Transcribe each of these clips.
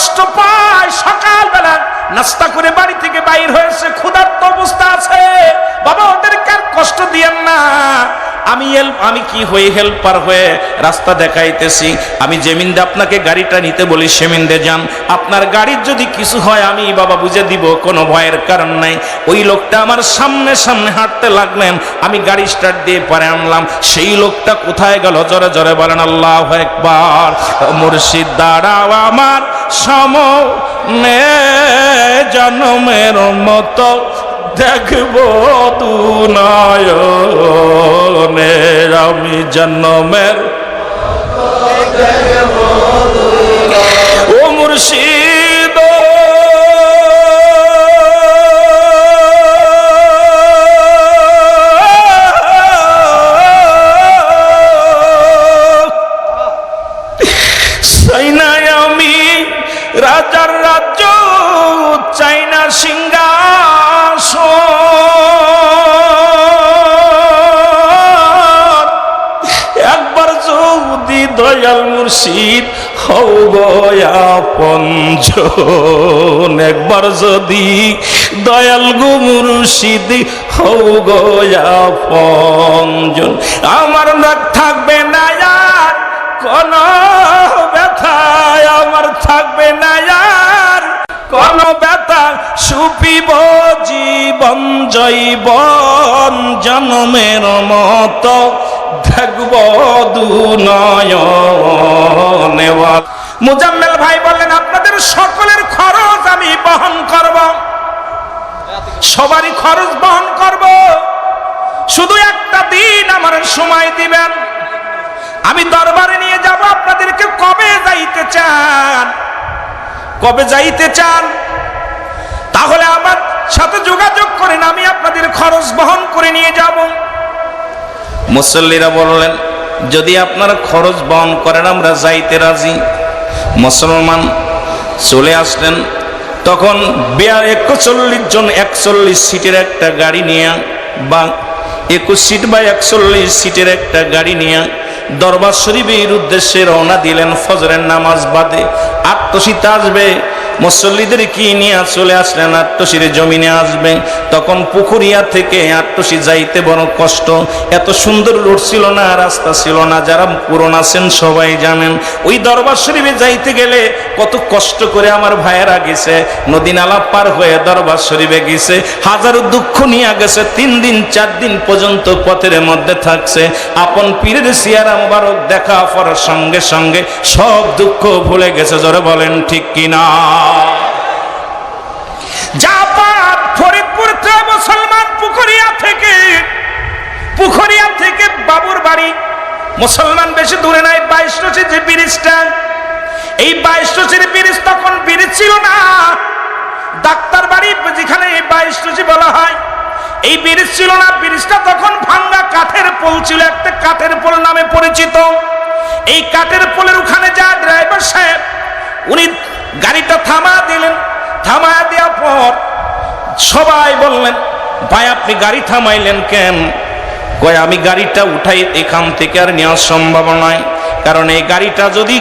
কষ্ট পায়, সকালবেলা নাস্তা করে বাড়ি থেকে বাইর হয়েছে, ক্ষুধার্ত অবস্থা আছে। বাবা, ওদেরকে আর কষ্ট দিয়েন না। আমি আমি কি হয়ে হেল্পার হয়ে রাস্তা দেখাইতেছি? আমি যেমিন্দে আপনাকে গাড়িটা নিতে বলি, সেমিন্দে যান। আপনার গাড়ির যদি কিছু হয়, আমি বাবা বুঝে দিব, কোনো ভয়ের কারণ নাই। ওই লোকটা আমার সামনে সামনে হাঁটতে লাগলেন। আমি গাড়ি স্টার্ট দিয়ে পরে আনলাম। সেই লোকটা কোথায় গেল? জরে জরে বলেন, আল্লাহ একবার মুর্শিদ, দাঁড়াও আমার। সম জন্মের মতো দেখব দুনায়নে। আমি জন্মের ও মুর্শিদ সিংহাসন। একবার যদি দয়াল মুর্শিদ হও পঞ্জন একবার যদি দয়াল গো মুর্শিদ হও পঞ্জন আমার রাগ থাকবে না কোন ব্যথায়, আমার থাকবে না কোন ব্যথা সুপিব, জীবন জৈবন জন্মের মতো দেখব দুনয়নেওয়াল মুজাম্মেল ভাই বললেন, আপনাদের সকলের খরচ আমি বহন করব। সবারই খরচ বহন করব। শুধু একটা দিন আমার সময় দিবেন। আমি দরবারে নিয়ে যাব, আপনাদেরকে কবে যাইতে চান? কবে যাইতে চান? তাহলে আমার সাথে যোগাযোগ করেন, আমি আপনাদের খরচ বহন করে নিয়ে যাব। মুসল্লিরা বললেন, যদি আপনারা খরচ বহন করেন, আমরা যাইতে রাজি। মুসলমান চলে আসলেন। তখন বেয়ার একচল্লিশ জন, একচল্লিশ সিটের একটা গাড়ি নিয়ে বা একুশ সিট বা একচল্লিশ সিটের একটা গাড়ি নিয়ে দরবার শরীফের উদ্দেশ্যে রওনা দিলেন ফজরের নামাজ বাদে। আত্মশীত আসবে মুসল্লিদের কি নিয়ে চলে আসলেন? আট্টসির জমিনে আসবে। তখন পুকুরিয়া থেকে আট্টসি যাইতে বড় কষ্ট। এত সুন্দর রোড ছিল না, রাস্তা ছিল না, যারা পুরন আছেন সবাই জানেন। ওই দরবার শরীফে যাইতে গেলে কত কষ্ট করে আমার ভাইয়েরা গেছে। নদী নালা পার হয়ে দরবার শরীফে গেছে। হাজারো দুঃখ নিয়ে গেছে। তিন দিন, চার দিন পর্যন্ত পথের মধ্যে থাকছে। আপন পীরের সিয়ারা মুবারক দেখা পড়ার সঙ্গে সঙ্গে সব দুঃখ ভুলে গেছে। জোরে বলেন, ঠিক কিনা? জাপান ফরিদপুর মুসলমান পুকুরিয়া থেকে পুকুরিয়া থেকে বাবুর বাড়ি। মুসলমান বেশি দূরে নাই, বাইশ রচির যে ব্রিজটা। এই বাইশ রচির ব্রিজ তখন ব্রিজ ছিল না। ডাক্তার বাড়ি যেখানে এই বাইশ রচি বলা হয়, এই ব্রিজ ছিল না। ব্রিজটা তখন ভাঙ্গা কাঠের পোল ছিল, একটা কাঠের পোল নামে পরিচিত। এই কাঠের পোলের ওখানে যা ড্রাইভার সাহেব, উনি গাড়িটা থামা দিলেন। থামা দেওয়ার পর সবাই বললেন, ভাই, আপনি গাড়ি থামাইলেন কেন? কয়, আমি গাড়িটা উঠাই এখান থেকে আর নেওয়া সম্ভব নয়। কারণ এই গাড়িটা যদি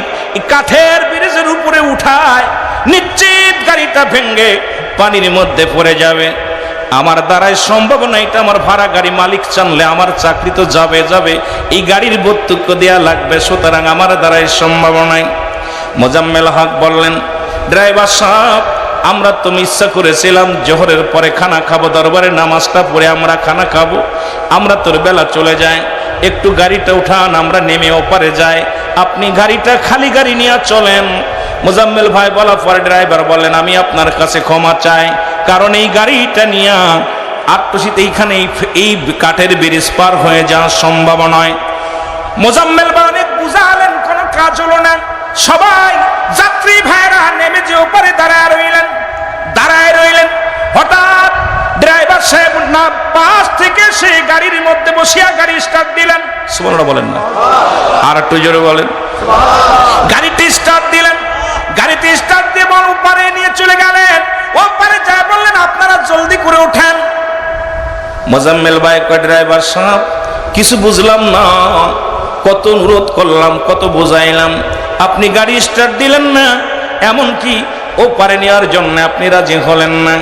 কাঠের ব্রিজের উপরে উঠায়, নিশ্চিত গাড়িটা ভেঙ্গে পানির মধ্যে পড়ে যাবে। আমার দ্বারাই সম্ভব না এটা আমার ভাড়া গাড়ি মালিক জানলে আমার চাকরি তো যাবে যাবে। এই গাড়ির বর্তক্য দেওয়া লাগবে, সুতরাং আমার দ্বারাই সম্ভব নয়। মোজাম্মেল হক বললেন, ড্রাইভার সাহেব আমরা তো ইচ্ছা করেছিলাম, জোহরের পরে খানা খাব, দরবারে নামাজটা পরে আমরা খানা খাব। আমরা তোর বেলা চলে যাই, একটু গাড়িটা উঠান, আমরা নেমে ওপারে যাই। আপনি গাড়িটা খালি গাড়ি নিয়ে চলেন। মোজাম্মেল ভাই বলা পরে ড্রাইভার বলেন, আমি আপনার কাছে ক্ষমা চাই, কারণ এই গাড়িটা নিয়ে আটটসিতে এইখানে এই- কাঠের ব্রিজ পার হয়ে যাওয়া সম্ভব নয়। মোজাম্মেল ভাই অনেক বুঝালেন, কোনো কাজ হলো না। সবাই যাত্রী ভাইরা নেমে যে উপরে দাঁড়ায় রইলেন দাঁড়ায় রইলেন। হঠাৎ ড্রাইভার সাহেব না পাশ থেকে সেই গাড়ির মধ্যে বসিয়া গাড়ি স্টার্ট দিলেন। সুবর্ণ বলেন না। আর একটু জোরে বলেন। গাড়িটি স্টার্ট দিলেন। গাড়িতে স্টার্ট দিয়ে উপরে নিয়ে চলে গেলেন। ওপারে যা বললেন, আপনারা জলদি করে ওঠেন মোজাম্মেল ভাই ড্রাইভার সাহেব, কিছু বুঝলাম না। কত অনুরোধ করলাম, কত বোঝাইলাম। আপনি গাড়ি স্টার্ট দিলেন না, এমনকি ও পারে নেওয়ার জন্য আপনি রাজি হলেন না।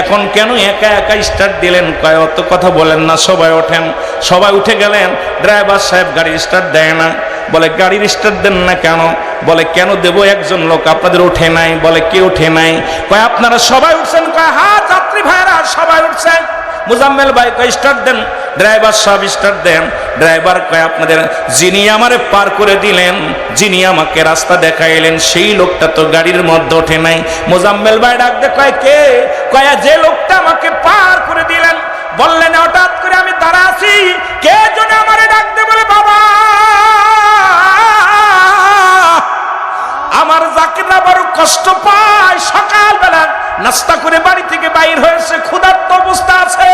এখন কেন একা একা স্টার্ট দিলেন? কয়, অত কথা বলেন না, সবাই ওঠেন। সবাই উঠে গেলেন ড্রাইভার সাহেব গাড়ি স্টার্ট দেয় না। বলে, গাড়ির স্টার্ট দেন না কেন? বলে, কেন দেবো একজন লোক? আপনাদের উঠে নাই। বলে, কে উঠে নাই? কয়, আপনারা সবাই উঠছেন। কয় হ্যাঁ যাত্রী ভাইরা সবাই উঠছেন মুজাম্মেল ভাই কয় স্টার্ট দেন। ড্রাইভার সব স্টার্ট দেন। ড্রাইভার কয়, আপনাদের যিনি আমারে পার করে দিলেন, যিনি আমাকে রাস্তা দেখাইলেন, সেই লোকটা তো গাড়ির মধ্যে ওঠে নাই। মোজাম্মেল ভাই ডাক দে কয়, কে? কয়া, যে লোকটা আমাকে পার করে দিলেন, বললেন, হঠাৎ করে আমি দাঁড়া আছি। কে যেন আমারে ডাক দে বলে, বাবা! আমার জাকিররা বড় কষ্ট পায়, সকালবেলা নাস্তা করে বাড়ি থেকে বাইর হয়েছে, ক্ষুধার্ত অবস্থা আছে।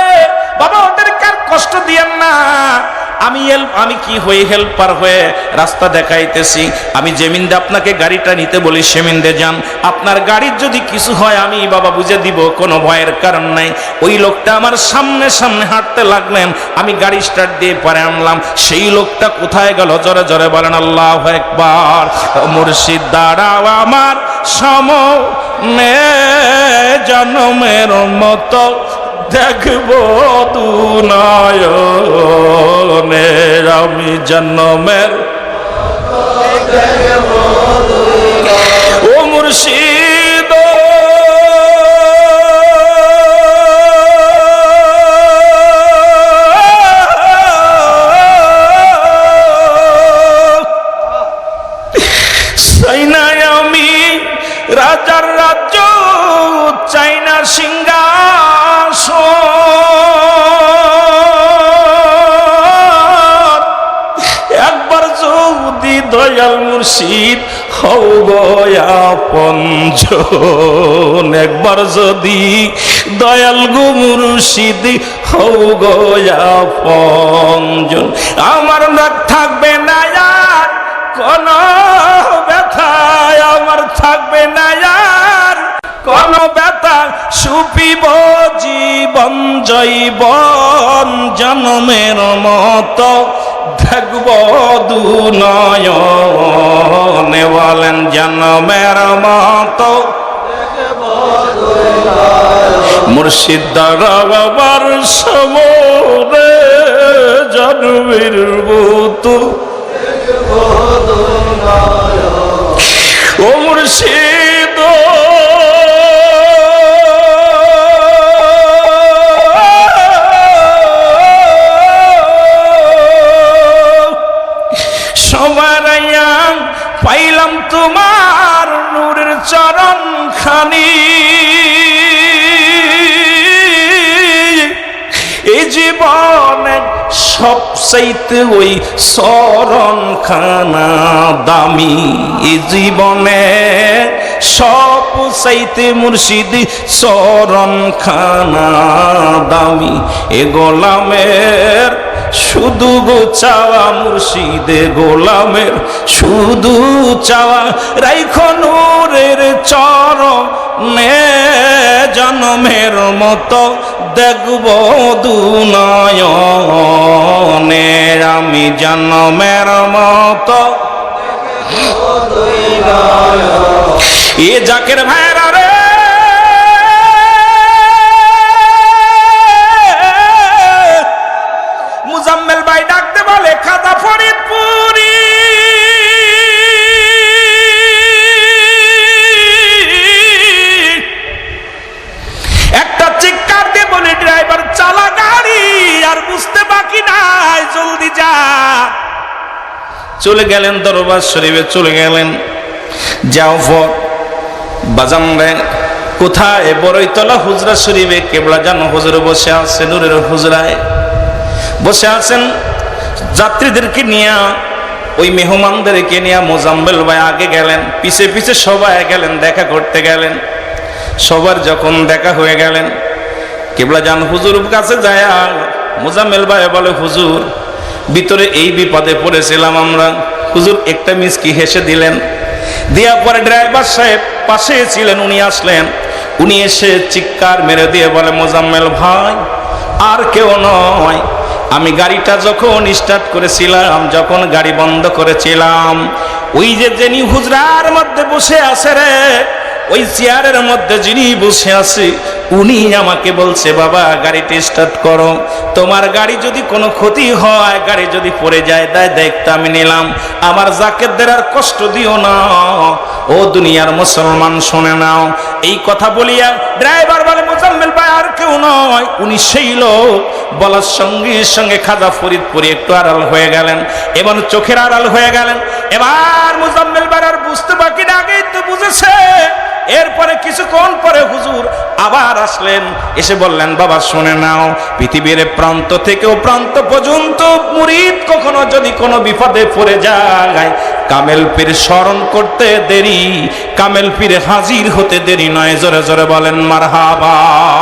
বাবা, ওদেরকে আর কষ্ট দিয়েন না। আমি আমি কি হয়ে হেল্পার হয়ে রাস্তা দেখাইতেছি? আমি যেমিন্দে আপনাকে গাড়িটা নিতে বলি, সেমিন্দে যান। আপনার গাড়ির যদি কিছু হয়, আমি বাবা বুঝে দিব, কোনো ভয়ের কারণ নাই। ওই লোকটা আমার সামনে সামনে হাঁটতে লাগলেন। আমি গাড়ি স্টার্ট দিয়ে পরে আনলাম। সেই লোকটা কোথায় গেল? জরে জরে বলেন, আল্লাহ একবার মুর্শিদ, দাঁড়াও আমার সামনে। জন্মের মতো দেখব তু আমি জন্মের ও মুর্শিদ। আমি রাজার রাজ্য চাই না সিংহাসন। দয়াল মুর্শিদ হও একবার যদি দয়াল গো মুর্শিদ হও পঞ্জন আমার না থাকবে না আর কোন ব্যথায়। আমার থাকবে না আর কোন ব্যথা। সুপিব জীবন জৈবন জন্মের মতো দেখব দুনয়নে বলেন জন্মের মতো মুর্শিদ জন্মের মতো ও মুর্শিদ সবচাইতে ওই শরণ খানা দামি জীবনে। সব চাইতে মুর্শিদ শরণ খানা দামি এ গোলামের শুধু গো চাওয়া মুর্শিদে গোলামের, শুধু চাওয়া রাইখ নূরের চরণে জন্মের মতো দেখব দুনয়নে। আমি জন্মের মতো এ জাকের ভাইরা যা চলে গেলেন দরবার শরীফে, চলে গেলেন। যাও পর বাজান রে, কোথায়? বড়ইতলা হুজরা শরীফে, কেবলা জানো হুজুর বসে আছে, নূরের হুজরায়। বসে আছেন যাত্রীদেরকে নিয়ে, ওই মেহমানদেরকে নিয়ে মোজাম্বেল ভাই আগে গেলেন, পিছে পিছে সবাই গেলেন, দেখা করতে গেলেন। সবার যখন দেখা হয়ে গেলেন, কেবলা যান হুজুর কাছে যায়, মোজাম্মেল ভাই বলে, হুজুর ভিতরে এই বিপদে পড়েছিলাম আমরা। হুজুর, একটা মিসকি হেসে দিলেন। দেওয়ার পরে ড্রাইভার সাহেব পাশে ছিলেন, উনি আসলেন। উনি এসে চিৎকার মেরে দিয়ে বলে, মোজাম্মেল ভাই, আর কেউ নয়। আমি গাড়িটা যখন স্টার্ট করেছিলাম, যখন গাড়ি বন্ধ করেছিলাম, ওই যে যিনি হুজরার মধ্যে বসে আছে রে, ওই চেয়ারের মধ্যে যিনি বসে আছে উনি আমাকে বলছে, বাবা গাড়িটি স্টার্ট করো। তোমার গাড়ি যদি কোনো ক্ষতি হয়, গাড়ি যদি পড়ে যায়, দায় দায়িত্ব আমি নিলাম। আমার জাকেতদের আর কষ্ট দিও না। ও দুনিয়ার মুসলমান, শুনে নাও। এই কথা বলিয়া ড্রাইভার বলে, মোজাম্মেল ভাই, আর কেউ নয়। উনি সেই লোক। বলার সঙ্গে সঙ্গে খাজা ফরিদপুরি একটু আড়াল হয়ে গেলেন। এবং চোখের আড়াল হয়ে গেলেন। এবার মুজাম্মেল আর বুঝতে বুঝেছে এরপরে কিছুক্ষণ পরে হুজুর আবার আসলেন, এসে বললেন, বাবা, শুনে নাও, পৃথিবীর প্রান্ত থেকেও প্রান্ত পর্যন্ত মুরিদ কখনো যদি কোনো বিপদে পড়ে যায়। কামেল পীর স্মরণ করতে দেরি, কামেল পীর হাজির হতে দেরি নয়। জোরে জোরে বলেন, মারহাবা।